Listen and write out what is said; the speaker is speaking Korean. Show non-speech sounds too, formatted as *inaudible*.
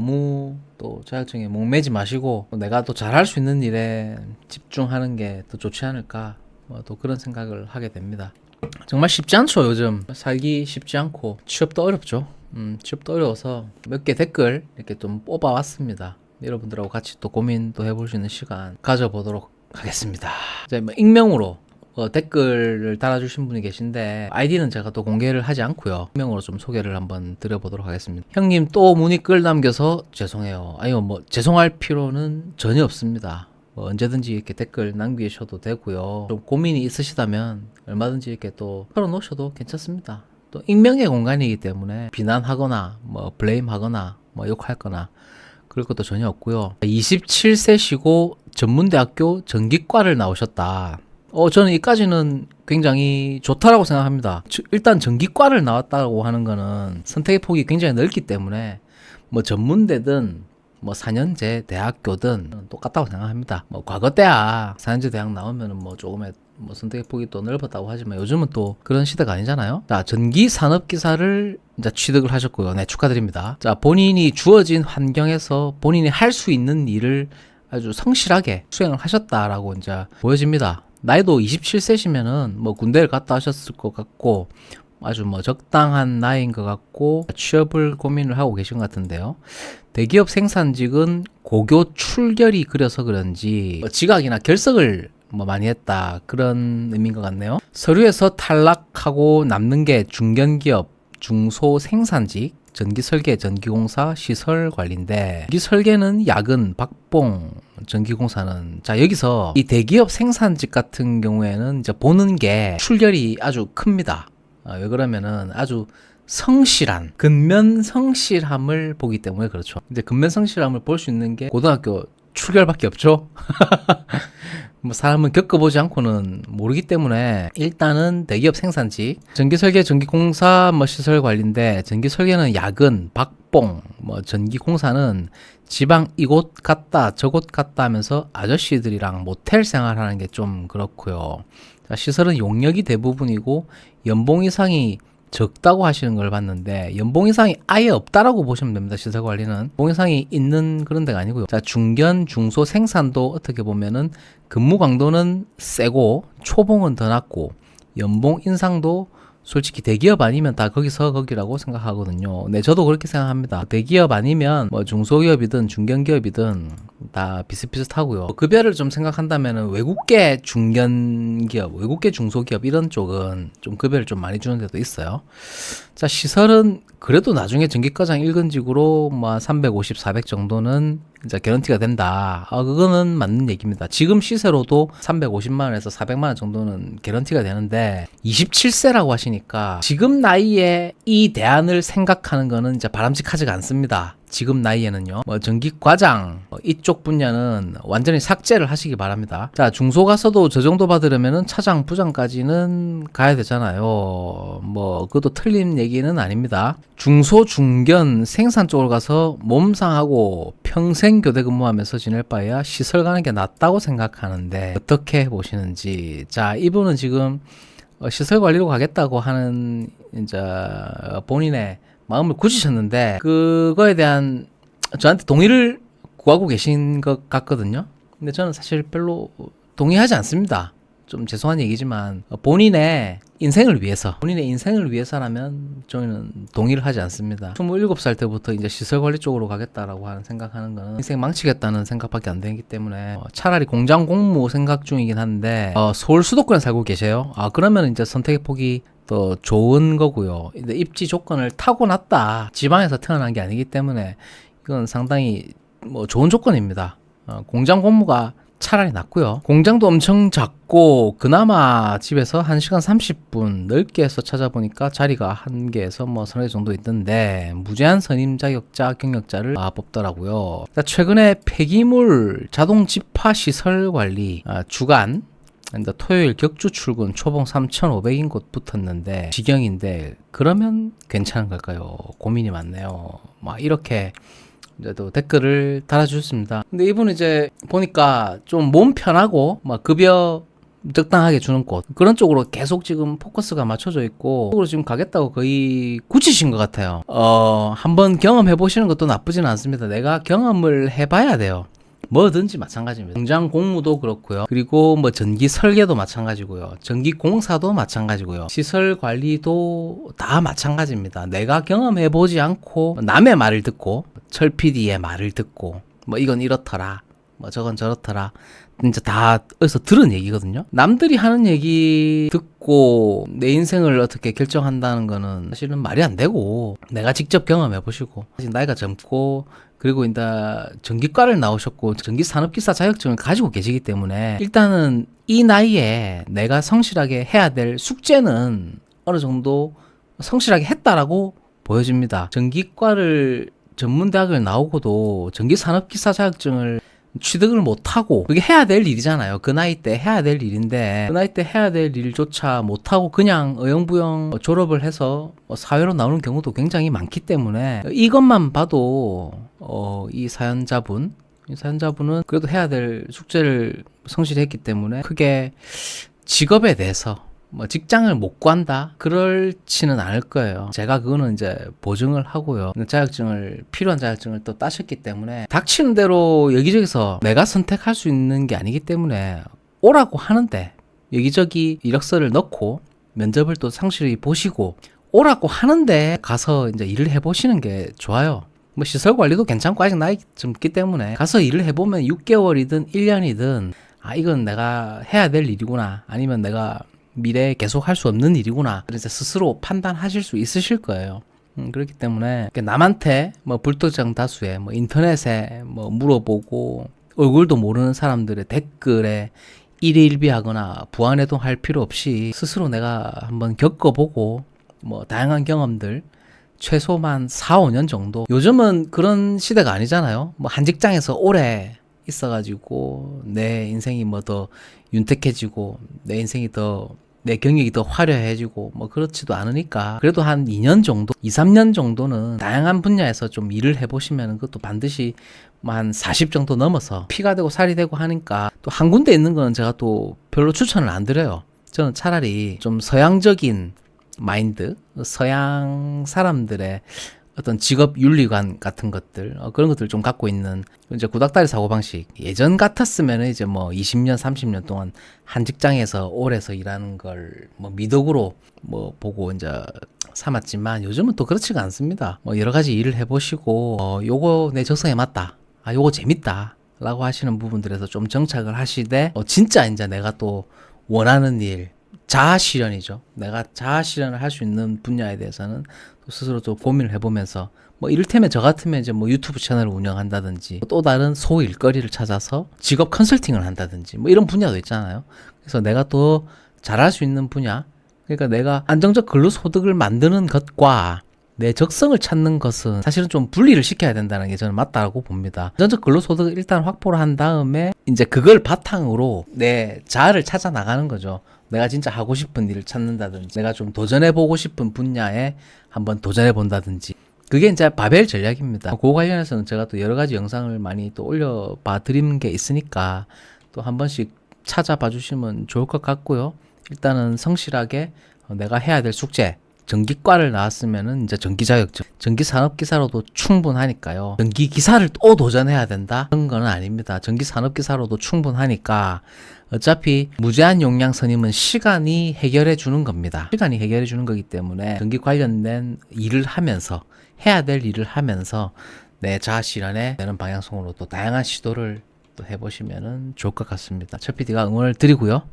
너무 또 자격증에 목매지 마시고 또 내가 또 잘할 수 있는 일에 집중하는 게 더 좋지 않을까 뭐 또 그런 생각을 하게 됩니다. 정말 쉽지 않죠 요즘 살기 쉽지 않고 취업도 어렵죠. 음, 취업도 어려워서 몇 개 댓글 이렇게 좀 뽑아왔습니다. 여러분들하고 같이 또 고민도 해볼 수 있는 시간 가져보도록 하겠습니다. 이제 뭐 익명으로 어, 댓글을 달아주신 분이 계신데 아이디는 제가 또 공개를 하지 않고요. 익명으로 좀 소개를 한번 드려보도록 하겠습니다. 형님 또 문의 글 남겨서 죄송해요. 아니요 뭐 죄송할 필요는 전혀 없습니다. 뭐 언제든지 이렇게 댓글 남기셔도 되고요. 좀 고민이 있으시다면 얼마든지 이렇게 또 털어놓으셔도 괜찮습니다. 또 익명의 공간이기 때문에 비난하거나 뭐 블레임하거나 뭐 욕할거나 그럴 것도 전혀 없고요. 27세시고 전문대학교 전기과를 나오셨다. 어, 저는 이까지는 굉장히 좋다라고 생각합니다. 저- 일단 전기과를 나왔다고 하는 거는 선택의 폭이 굉장히 넓기 때문에 뭐 전문대든 뭐 4년제 대학교든 똑같다고 생각합니다. 뭐 과거 때야 4년제 대학 나오면은 뭐 조금의 뭐 선택의 폭이 또 넓었다고 하지만 요즘은 또 그런 시대가 아니잖아요. 자, 전기 산업 기사를 이제 취득을 하셨고요. 네, 축하드립니다. 자, 본인이 주어진 환경에서 본인이 할 수 있는 일을 아주 성실하게 수행을 하셨다라고 이제 보여집니다. 나이도 27세시면은 뭐 군대를 갔다 하셨을 것 같고 아주 뭐 적당한 나이인 것 같고 취업을 고민을 하고 계신 것 같은데요. 대기업 생산직은 고교 출결이 그려서 그런지 뭐 지각이나 결석을 뭐 많이 했다 그런 의미인 것 같네요. 서류에서 탈락하고 남는 게 중견기업, 중소 생산직, 전기 설계, 전기공사, 시설 관리인데 전기 설계는 야근, 박봉, 전기공사는 자 여기서 이 대기업 생산직 같은 경우에는 이제 보는 게 출결이 아주 큽니다. 아, 왜 그러면은 아주 성실한 근면 성실함을 보기 때문에 그렇죠. 이제 근면 성실함을 볼 수 있는 게 고등학교 출결밖에 없죠. *laughs* 뭐 사람은 겪어보지 않고는 모르기 때문에 일단은 대기업 생산직 전기 설계 전기 공사 뭐 시설 관리인데 전기 설계는 야근 박봉 뭐 전기 공사는 지방 이곳 갔다 저곳 갔다 하면서 아저씨들이랑 모텔 생활하는 게 좀 그렇고요. 자, 시설은 용역이 대부분이고 연봉 이상이 적다고 하시는 걸 봤는데 연봉 이상이 아예 없다라고 보시면 됩니다. 시설 관리는 연봉 이상이 있는 그런 데가 아니고요. 자 중견 중소 생산도 어떻게 보면은 근무 강도는 세고 초봉은 더 낮고 연봉 인상도 솔직히 대기업 아니면 다 거기서 거기라고 생각하거든요. 네, 저도 그렇게 생각합니다. 대기업 아니면 뭐 중소기업이든 중견기업이든 다 비슷비슷하고요. 급여를 좀 생각한다면은 외국계 중견기업, 외국계 중소기업 이런 쪽은 좀 급여를 좀 많이 주는 데도 있어요. 자, 시설은 그래도 나중에 전기과장 일근직으로 뭐 350, 400 정도는 이제 개런티가 된다. 아, 그거는 맞는 얘기입니다. 지금 시세로도 350만 원에서 400만 원 정도는 개런티가 되는데 27세라고 하시니까 지금 나이에 이 대안을 생각하는 거는 이제 바람직하지가 않습니다. 지금 나이에는요. 뭐 전기 과장 뭐 이쪽 분야는 완전히 삭제를 하시기 바랍니다. 자 중소 가서도 저 정도 받으려면은 차장 부장까지는 가야 되잖아요. 뭐 그것도 틀린 얘기는 아닙니다. 중소 중견 생산 쪽으로 가서 몸 상하고 평생 교대 근무하면서 지낼 바에야 시설 가는 게 낫다고 생각하는데 어떻게 보시는지. 자 이분은 지금 어, 시설 관리로 가겠다고 하는 이제 본인의 마음을 굳으셨는데 그거에 대한 저한테 동의를 구하고 계신 것 같거든요. 근데 저는 사실 별로 동의하지 않습니다. 좀 죄송한 얘기지만 본인의 인생을 위해서 본인의 인생을 위해서라면 저는 동의를 하지 않습니다. 27살 때부터 이제 시설 관리 쪽으로 가겠다라고 하는 생각하는 거는 인생 망치겠다는 생각밖에 안 되기 때문에 어, 차라리 공장 공무 생각 중이긴 한데 어, 서울 수도권에 살고 계세요. 아 그러면 이제 선택의 폭이 더 좋은 거고요. 입지 조건을 타고났다. 지방에서 태어난 게 아니기 때문에 이건 상당히 뭐 좋은 조건입니다. 어, 공장 공무가 차라리 낫고요. 공장도 엄청 작고 그나마 집에서 1시간 30분 넓게 해서 찾아보니까 자리가 한 개에서 뭐 서너 개 정도 있던데 무제한 선임 자격자 경력자를 아, 뽑더라고요. 자, 최근에 폐기물 자동 집화 시설 관리 아, 주간 근데 토요일 격주 출근 초봉 3,500인 곳 붙었는데 지경인데 그러면 괜찮은 걸까요? 고민이 많네요. 막 이렇게 또 댓글을 달아주셨습니다. 근데 이분은 이제 보니까 좀 몸 편하고 막 급여 적당하게 주는 곳 그런 쪽으로 계속 지금 포커스가 맞춰져 있고 그쪽으로 지금 가겠다고 거의 굳히신 것 같아요. 어 한번 경험해 보시는 것도 나쁘진 않습니다. 내가 경험을 해봐야 돼요. 뭐든지 마찬가지입니다. 공장 공무도 그렇고요. 그리고 뭐 전기 설계도 마찬가지고요. 전기 공사도 마찬가지고요. 시설 관리도 다 마찬가지입니다. 내가 경험해 보지 않고 남의 말을 듣고 철 PD의 말을 듣고 뭐 이건 이렇더라. 뭐 저건 저렇더라. 진짜 다 어디서 들은 얘기거든요. 남들이 하는 얘기 듣고 내 인생을 어떻게 결정한다는 거는 사실은 말이 안 되고 내가 직접 경험해 보시고 아직 나이가 젊고 그리고 이제 전기과를 나오셨고 전기 산업기사 자격증을 가지고 계시기 때문에 일단은 이 나이에 내가 성실하게 해야 될 숙제는 어느 정도 성실하게 했다라고 보여집니다. 전기과를 전문대학을 나오고도 전기산업기사 자격증을 취득을 못하고 그게 해야 될 일이잖아요. 그 나이 때 해야 될 일인데 그 나이 때 해야 될 일조차 못하고 그냥 어영부영 졸업을 해서 뭐 사회로 나오는 경우도 굉장히 많기 때문에 이것만 봐도 어, 이 사연자분 이 사연자분은 그래도 해야 될 숙제를 성실히 했기 때문에 크게 직업에 대해서 뭐 직장을 못 구한다 그럴지는 않을 거예요. 제가 그거는 이제 보증을 하고요. 자격증을 필요한 자격증을 또 따셨기 때문에 닥치는 대로 여기저기서 내가 선택할 수 있는 게 아니기 때문에 오라고 하는데 여기저기 이력서를 넣고 면접을 또 상실히 보시고 오라고 하는데 가서 이제 일을 해보시는 게 좋아요. 뭐 시설 관리도 괜찮고 아직 나이 젊기 때문에 가서 일을 해보면 6개월이든 1년이든 아 이건 내가 해야 될 일이구나 아니면 내가 미래에 계속 할 수 없는 일이구나. 그래서 스스로 판단하실 수 있으실 거예요. 음, 그렇기 때문에 남한테 뭐 불특정 다수의 뭐 인터넷에 뭐 물어보고 얼굴도 모르는 사람들의 댓글에 일일비하거나 부안해도 할 필요 없이 스스로 내가 한번 겪어보고 뭐 다양한 경험들 최소만 4, 5년 정도. 요즘은 그런 시대가 아니잖아요. 뭐 한 직장에서 오래 있어가지고 내 인생이 뭐 더 윤택해지고 내 인생이 더 내 경력이 더 화려해지고 뭐 그렇지도 않으니까 그래도 한 2년 정도, 2, 3년 정도는 다양한 분야에서 좀 일을 해보시면 그것도 반드시 뭐 한 40 정도 넘어서 피가 되고 살이 되고 하니까 또 한 군데 있는 거는 제가 또 별로 추천을 안 드려요. 저는 차라리 좀 서양적인 마인드, 서양 사람들의 어떤 직업 윤리관 같은 것들 어, 그런 것들 좀 갖고 있는 이제 구닥다리 사고 방식. 예전 같았으면 이제 뭐 20년 30년 동안 한 직장에서 오래서 일하는 걸 뭐 미덕으로 뭐 보고 이제 삼았지만 요즘은 또 그렇지가 않습니다. 뭐 여러 가지 일을 해보시고 어, 요거 내 적성에 맞다. 아 요거 재밌다. 라고 하시는 부분들에서 좀 정착을 하시되 어, 진짜 이제 내가 또 원하는 일 자아 실현이죠. 내가 자아 실현을 할 수 있는 분야에 대해서는 또 스스로 좀 고민을 해보면서 뭐 이를테면 저 같으면 이제 뭐 유튜브 채널을 운영한다든지 또 다른 소 일거리를 찾아서 직업 컨설팅을 한다든지 뭐 이런 분야도 있잖아요. 그래서 내가 또 잘할 수 있는 분야 그러니까 내가 안정적 근로소득을 만드는 것과 내 적성을 찾는 것은 사실은 좀 분리를 시켜야 된다는 게 저는 맞다고 봅니다. 안정적 근로소득을 일단 확보를 한 다음에 이제 그걸 바탕으로 내 자아를 찾아 나가는 거죠. 내가 진짜 하고 싶은 일을 찾는다든지 내가 좀 도전해 보고 싶은 분야에 한번 도전해 본다든지 그게 이제 바벨 전략입니다. 그거 관련해서는 제가 또 여러 가지 영상을 많이 또 올려봐 드리는 게 있으니까 또 한 번씩 찾아봐 주시면 좋을 것 같고요. 일단은 성실하게 어, 내가 해야 될 숙제 전기과를 나왔으면은 이제 전기 자격증, 전기 산업 기사로도 충분하니까요. 전기 기사를 또 도전해야 된다? 그런 건 아닙니다. 전기 산업 기사로도 충분하니까 어차피 무제한 용량 선임은 시간이 해결해 주는 겁니다. 시간이 해결해 주는 거기 때문에 전기 관련된 일을 하면서 해야 될 일을 하면서 내 자아 실현에 되는 방향성으로 또 다양한 시도를 또 해보시면은 좋을 것 같습니다. 첫 PD가 응원을 드리고요.